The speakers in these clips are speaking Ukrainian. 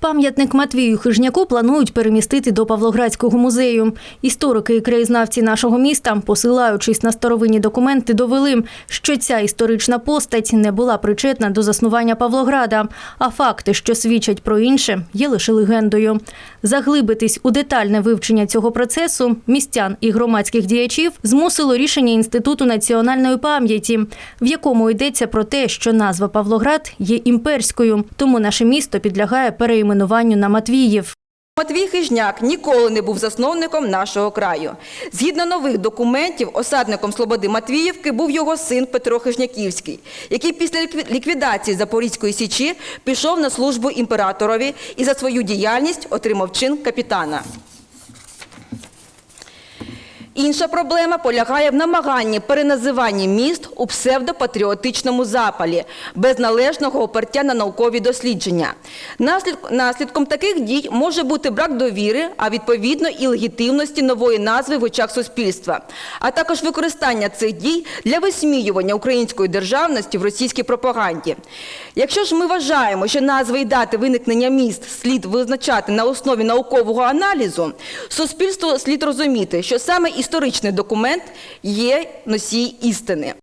Пам'ятник Матвію Хижняку планують перемістити до Павлоградського музею. Історики і краєзнавці нашого міста, посилаючись на старовинні документи, довели, що ця історична постать не була причетна до заснування Павлограда, а факти, що свідчать про інше, є лише легендою. Заглибитись у детальне вивчення цього процесу містян і громадських діячів змусило рішення Інституту національної пам'яті, в якому йдеться про те, що назва Павлоград є імперською, тому наше місто підлягає переіменуванню на Матвіїв. Матвій Хижняк ніколи не був засновником нашого краю. Згідно нових документів, осадником Слободи Матвіївки був його син Петро Хижняківський, який після ліквідації Запорізької січі пішов на службу імператорові і за свою діяльність отримав чин капітана. Інша проблема полягає в намаганні переназивання міст у псевдопатріотичному запалі, без належного опертя на наукові дослідження. Наслідком таких дій може бути брак довіри, а відповідно і легітимності нової назви в очах суспільства, а також використання цих дій для висміювання української державності в російській пропаганді. Якщо ж ми вважаємо, що назви і дати виникнення міст слід визначати на основі наукового аналізу, суспільству слід розуміти, що саме історичний документ є носій істини.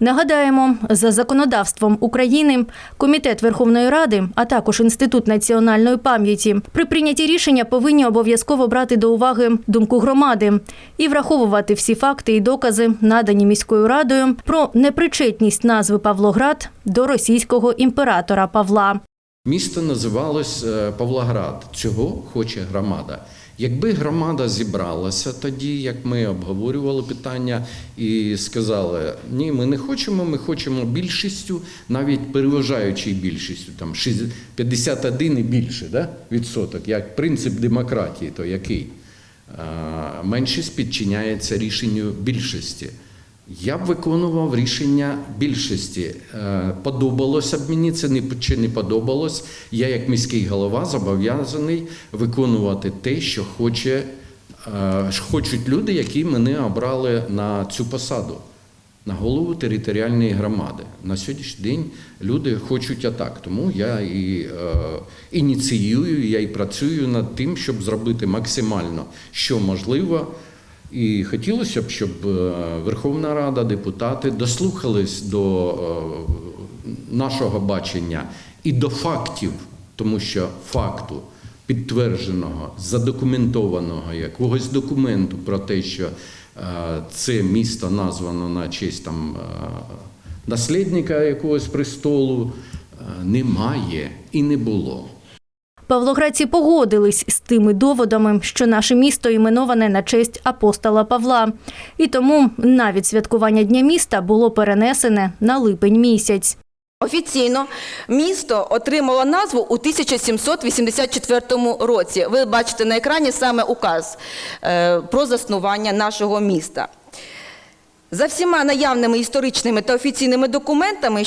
Нагадаємо, за законодавством України Комітет Верховної Ради, а також Інститут національної пам'яті при прийнятті рішення повинні обов'язково брати до уваги думку громади і враховувати всі факти і докази, надані міською радою про непричетність назви Павлоград до російського імператора Павла. Місто називалось е, Павлоград. Цього хоче громада. Якби громада зібралася тоді, як ми обговорювали питання і сказали, ні, ми не хочемо, ми хочемо більшістю, навіть переважаючою більшістю, там 60 51 і більше да, відсоток, як принцип демократії, то який? Меншість підчиняється рішенню більшості. Я б виконував рішення більшості. Е, Подобалося б мені це не чи не подобалось. Я, як міський голова, зобов'язаний виконувати те, що хоче, е, хочуть люди, які мене обрали на цю посаду, на голову територіальної громади. На сьогоднішній день люди хочуть атак. Тому я і е, ініціюю, я і працюю над тим, щоб зробити максимально, що можливо. І хотілося б, щоб е, Верховна Рада, депутати дослухались до е, нашого бачення і до фактів, тому що факту підтвердженого, задокументованого якогось документу про те, що е, це місто названо на честь там наслідника якогось престолу, немає і не було. Павлоградці погодились з тими доводами, що наше місто іменоване на честь апостола Павла. І тому навіть святкування Дня міста було перенесене на липень місяць. Офіційно місто отримало назву у 1784 році. Ви бачите на екрані саме указ е, про заснування нашого міста. За всіма наявними історичними та офіційними документами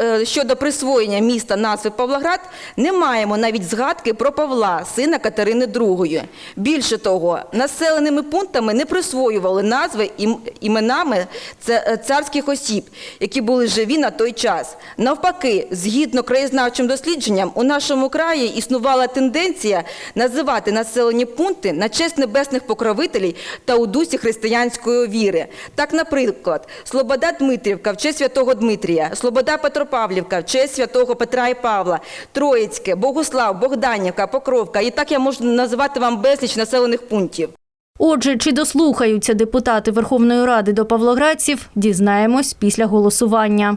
е, щодо присвоєння міста назви Павлоград, не маємо навіть згадки про Павла, сина Катерини II. Більше того, населеними пунктами не присвоювали назви іменами е, царських осіб, які були живі на той час. Навпаки, згідно краєзнавчим дослідженням, у нашому краї існувала тенденція називати населені пункти на честь небесних покровителів та у дусі християнської віри. Так, наприклад, Слобода Дмитрівка в честь святого Дмитрія, Слобода Петропавлівка в честь святого Петра і Павла, Троїцьке, Богуслав, Богданівка, Покровка. І так я можу називати вам безліч населених пунктів. Отже, чи дослухаються депутати Верховної Ради до павлоградців, дізнаємось після голосування.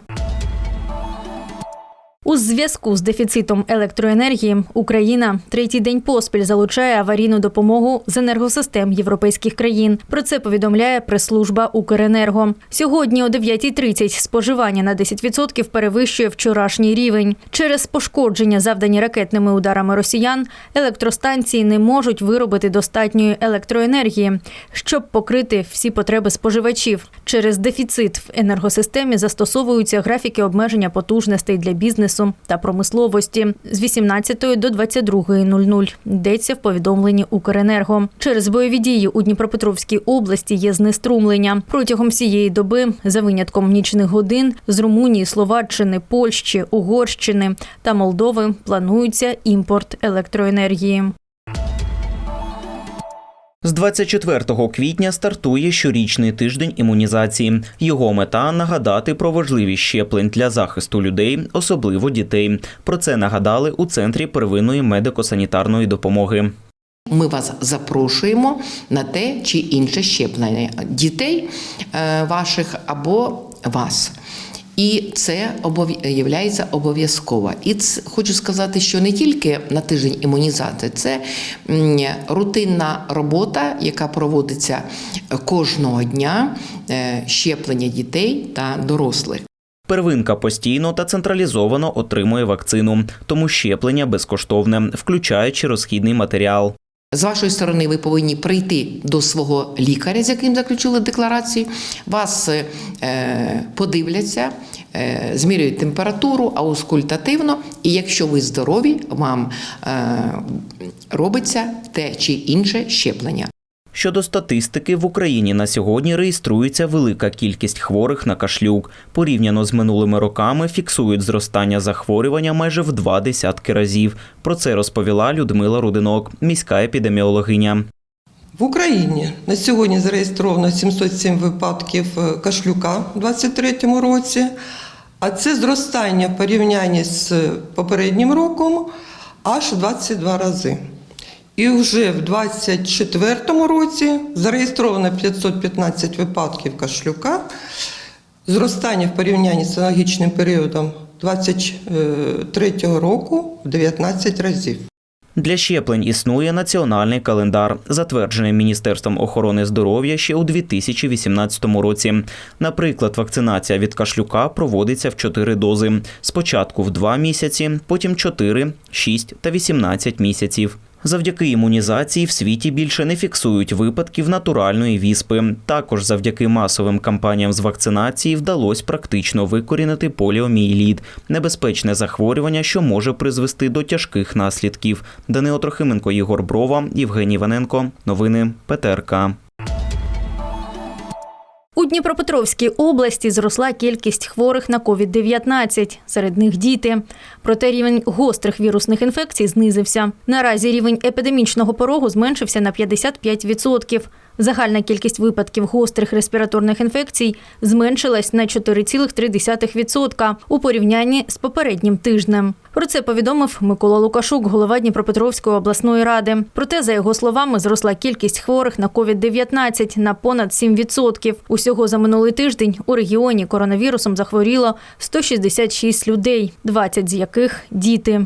У зв'язку з дефіцитом електроенергії Україна третій день поспіль залучає аварійну допомогу з енергосистем європейських країн. Про це повідомляє прес-служба Укренерго. Сьогодні о 9.30 споживання на 10% перевищує вчорашній рівень. Через пошкодження, завдані ракетними ударами росіян, електростанції не можуть виробити достатньої електроенергії, щоб покрити всі потреби споживачів. Через дефіцит в енергосистемі застосовуються графіки обмеження потужностей для бізнесу бізнесу та промисловості з 18 до 22.00. Йдеться в повідомленні Укренерго. Через бойові дії у Дніпропетровській області є знеструмлення. Протягом всієї доби, за винятком нічних годин, з Румунії, Словаччини, Польщі, Угорщини та Молдови планується імпорт електроенергії. З 24 квітня стартує щорічний тиждень імунізації. Його мета нагадати про важливість щеплень для захисту людей, особливо дітей. Про це нагадали у центрі первинної медико-санітарної допомоги. Ми вас запрошуємо на те чи інше щеплення дітей е, ваших або вас. І це є обов'язково. І ц- хочу сказати, що не тільки на тиждень імунізації, це рутинна робота, яка проводиться кожного дня е, щеплення дітей та дорослих. Первинка постійно та централізовано отримує вакцину, тому щеплення безкоштовне, включаючи розхідний матеріал. З вашої сторони, ви повинні прийти до свого лікаря, з яким заключили декларацію. Вас е, подивляться, е, змірюють температуру, аускультативно, і якщо ви здорові, вам е, робиться те чи інше щеплення. Щодо статистики, в Україні на сьогодні реєструється велика кількість хворих на кашлюк. Порівняно з минулими роками фіксують зростання захворювання майже в два десятки разів. Про це розповіла Людмила Рудинок, міська епідеміологиня. В Україні на сьогодні зареєстровано 707 випадків е, кашлюка у 2023 році, а це зростання в порівнянні з попереднім роком аж в 22 рази. І вже в 2024 році зареєстровано 515 випадків кашлюка, зростання в порівнянні з аналогічним періодом 2023 року в 19 разів. Для щеплень існує національний календар, затверджений Міністерством охорони здоров'я ще у 2018 році. Наприклад, вакцинація від кашлюка проводиться в 4 дози: спочатку в 2 місяці, потім 4, 6 та 18 місяців. Завдяки імунізації в світі більше не фіксують випадків натуральної віспи. Також завдяки масовим кампаніям з вакцинації вдалося практично викорінити поліомієліт – небезпечне захворювання, що може призвести до тяжких наслідків. Данило Трохименко, Ігор Брова, Євгеній Ваненко. Новини ПТРК. У Дніпропетровській області зросла кількість хворих на COVID-19, серед них діти. Проте рівень гострих вірусних інфекцій знизився. Наразі рівень епідемічного порогу зменшився на 55%. Загальна кількість випадків гострих респіраторних інфекцій зменшилась на 4,3% у порівнянні з попереднім тижнем. Про це повідомив Микола Лукашук, голова Дніпропетровської обласної ради. Проте, за його словами, зросла кількість хворих на COVID-19 на понад 7%. Усього за минулий тиждень у регіоні коронавірусом захворіло 166 людей, 20 з яких діти.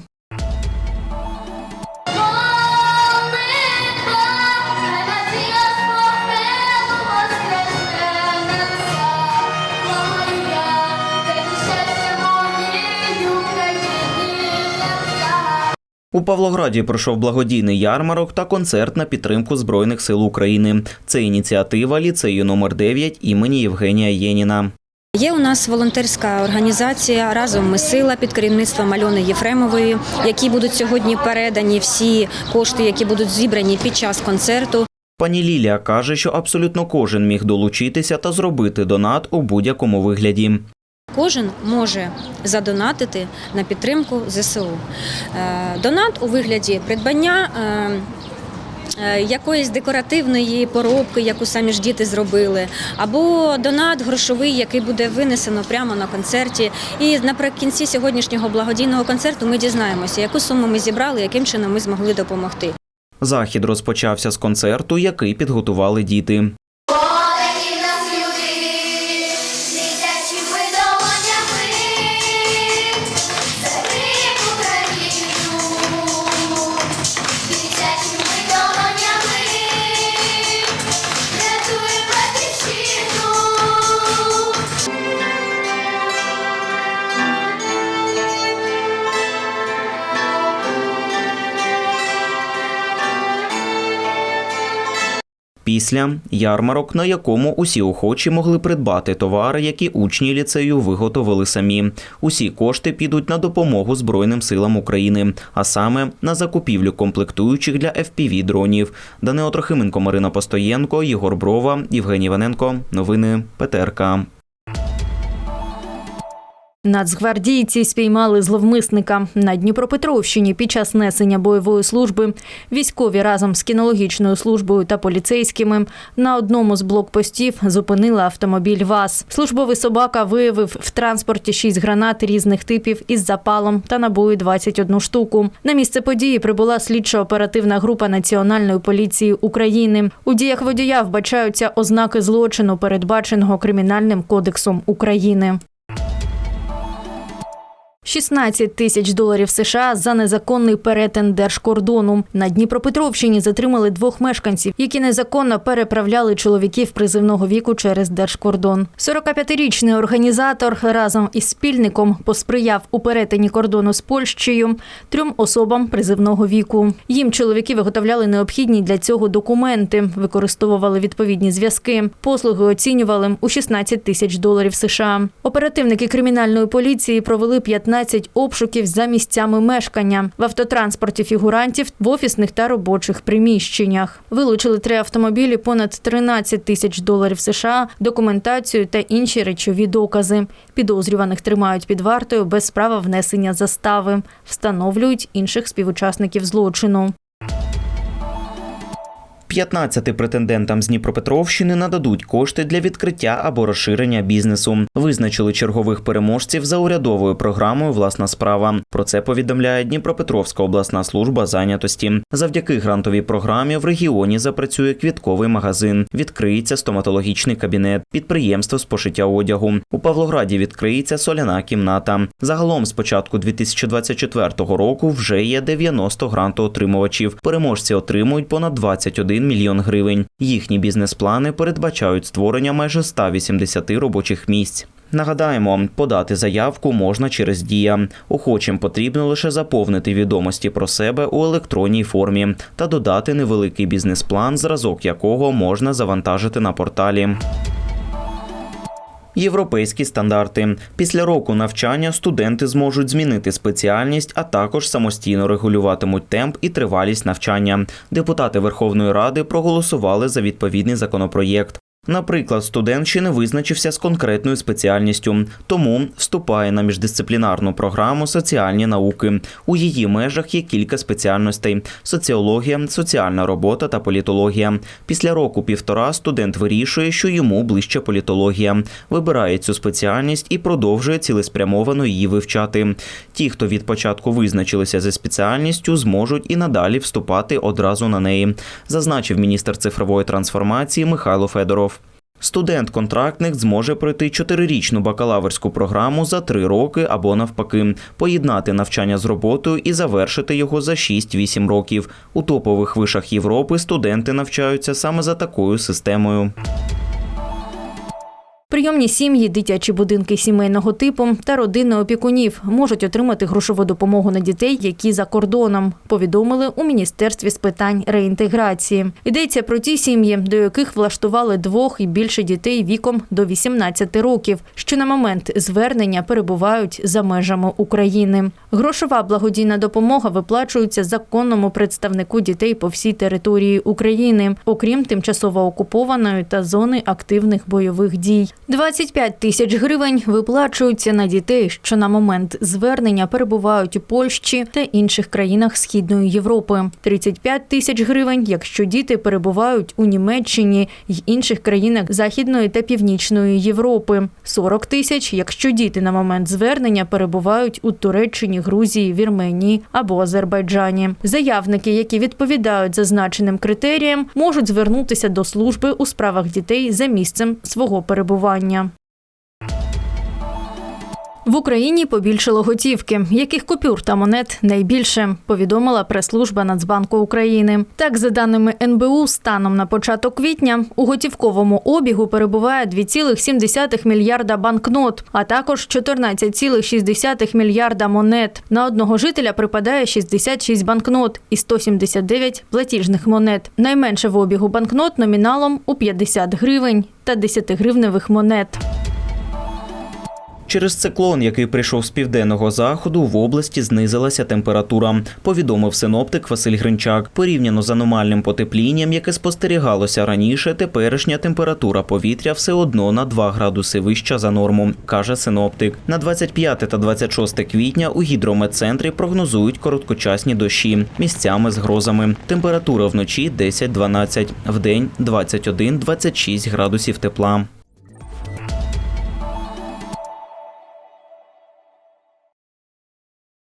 У Павлограді пройшов благодійний ярмарок та концерт на підтримку Збройних сил України. Це ініціатива ліцею номер 9 імені Євгенія Єніна. Є у нас волонтерська організація Разом ми сила під керівництвом Альони Єфремової, які будуть сьогодні передані всі кошти, які будуть зібрані під час концерту. Пані Лілія каже, що абсолютно кожен міг долучитися та зробити донат у будь-якому вигляді. Кожен може задонатити на підтримку ЗСУ. Е, Донат у вигляді придбання. е, е, Якоїсь декоративної поробки, яку самі ж діти зробили, або донат грошовий, який буде винесено прямо на концерті. І наприкінці сьогоднішнього благодійного концерту ми дізнаємося, яку суму ми зібрали, яким чином ми змогли допомогти. Захід розпочався з концерту, який підготували діти. Після ярмарок, на якому усі охочі могли придбати товари, які учні ліцею виготовили самі. Усі кошти підуть на допомогу Збройним силам України, а саме на закупівлю комплектуючих для fpv дронів. Данило Трохименко, Марина Постоєнко, Єгор Брова, Євгеній Ваненко. Новини ПТРК. Нацгвардійці спіймали зловмисника на Дніпропетровщині під час несення бойової служби. Військові разом з кінологічною службою та поліцейськими на одному з блокпостів зупинили автомобіль ВАЗ. Службовий собака виявив в транспорті шість гранат різних типів із запалом та набою 21 штуку. На місце події прибула слідчо-оперативна група Національної поліції України. У діях водія вбачаються ознаки злочину, передбаченого кримінальним кодексом України. 16 тисяч доларів США за незаконний перетин держкордону. На Дніпропетровщині затримали двох мешканців, які незаконно переправляли чоловіків призивного віку через держкордон. 45-річний організатор разом із спільником посприяв у перетині кордону з Польщею трьом особам призивного віку. Їм чоловіки виготовляли необхідні для цього документи, використовували відповідні зв'язки. Послуги оцінювали у 16 тисяч доларів США. Оперативники кримінальної поліції провели 15 обшуків за місцями мешкання в автотранспорті фігурантів в офісних та робочих приміщеннях. Вилучили три автомобілі, понад 13 тисяч доларів США, документацію та інші речові докази. Підозрюваних тримають під вартою без права внесення застави. Встановлюють інших співучасників злочину. 15 претендентам з Дніпропетровщини нададуть кошти для відкриття або розширення бізнесу. Визначили чергових переможців за урядовою програмою Власна справа. Про це повідомляє Дніпропетровська обласна служба зайнятості. Завдяки грантовій програмі в регіоні запрацює квітковий магазин, відкриється стоматологічний кабінет, підприємство з пошиття одягу. У Павлограді відкриється соляна кімната. Загалом з початку 2024 року вже є 90 грантоотримувачів. Переможці отримують понад 21 мільйон гривень. Їхні бізнес-плани передбачають створення майже 180 робочих місць. Нагадаємо, подати заявку можна через дія. Охочим потрібно лише заповнити відомості про себе у електронній формі та додати невеликий бізнес-план, зразок якого можна завантажити на порталі. Європейські стандарти після року навчання студенти зможуть змінити спеціальність, а також самостійно регулюватимуть темп і тривалість навчання. Депутати Верховної Ради проголосували за відповідний законопроєкт. Наприклад, студент ще не визначився з конкретною спеціальністю, тому вступає на міждисциплінарну програму соціальні науки. У її межах є кілька спеціальностей: соціологія, соціальна робота та політологія. Після року півтора студент вирішує, що йому ближче політологія, вибирає цю спеціальність і продовжує цілеспрямовано її вивчати. Ті, хто від початку визначилися за спеціальністю, зможуть і надалі вступати одразу на неї, зазначив міністр цифрової трансформації Михайло Федоров. Студент-контрактник зможе пройти чотирирічну бакалаврську програму за три роки або навпаки, поєднати навчання з роботою і завершити його за 6-8 років. У топових вишах Європи студенти навчаються саме за такою системою. Прийомні сім'ї, дитячі будинки сімейного типу та родини опікунів можуть отримати грошову допомогу на дітей, які за кордоном. Повідомили у міністерстві з питань реінтеграції. Йдеться про ті сім'ї, до яких влаштували двох і більше дітей віком до 18 років, що на момент звернення перебувають за межами України. Грошова благодійна допомога виплачується законному представнику дітей по всій території України, окрім тимчасово окупованої та зони активних бойових дій. 25 тисяч гривень виплачуються на дітей, що на момент звернення перебувають у Польщі та інших країнах Східної Європи. 35 тисяч гривень, якщо діти перебувають у Німеччині й інших країнах Західної та Північної Європи. 40 тисяч, якщо діти на момент звернення перебувають у Туреччині, Грузії, Вірменії або Азербайджані. Заявники, які відповідають зазначеним критеріям, можуть звернутися до служби у справах дітей за місцем свого перебування. В Україні побільшало готівки, яких купюр та монет найбільше, повідомила прес-служба Нацбанку України. Так, за даними НБУ, станом на початок квітня у готівковому обігу перебуває 2,7 мільярда банкнот, а також 14,6 мільярда монет. На одного жителя припадає 66 банкнот і 179 платіжних монет. Найменше в обігу банкнот номіналом у 50 гривень та 10-гривневих монет. Через циклон, який прийшов з південного заходу, в області знизилася температура. Повідомив синоптик Василь Гринчак. Порівняно з аномальним потеплінням, яке спостерігалося раніше, теперішня температура повітря все одно на 2 градуси вища за норму, каже синоптик. На 25 та 26 квітня у гідрометцентрі прогнозують короткочасні дощі місцями з грозами. Температура вночі 10-12, вдень 21-26 градусів тепла.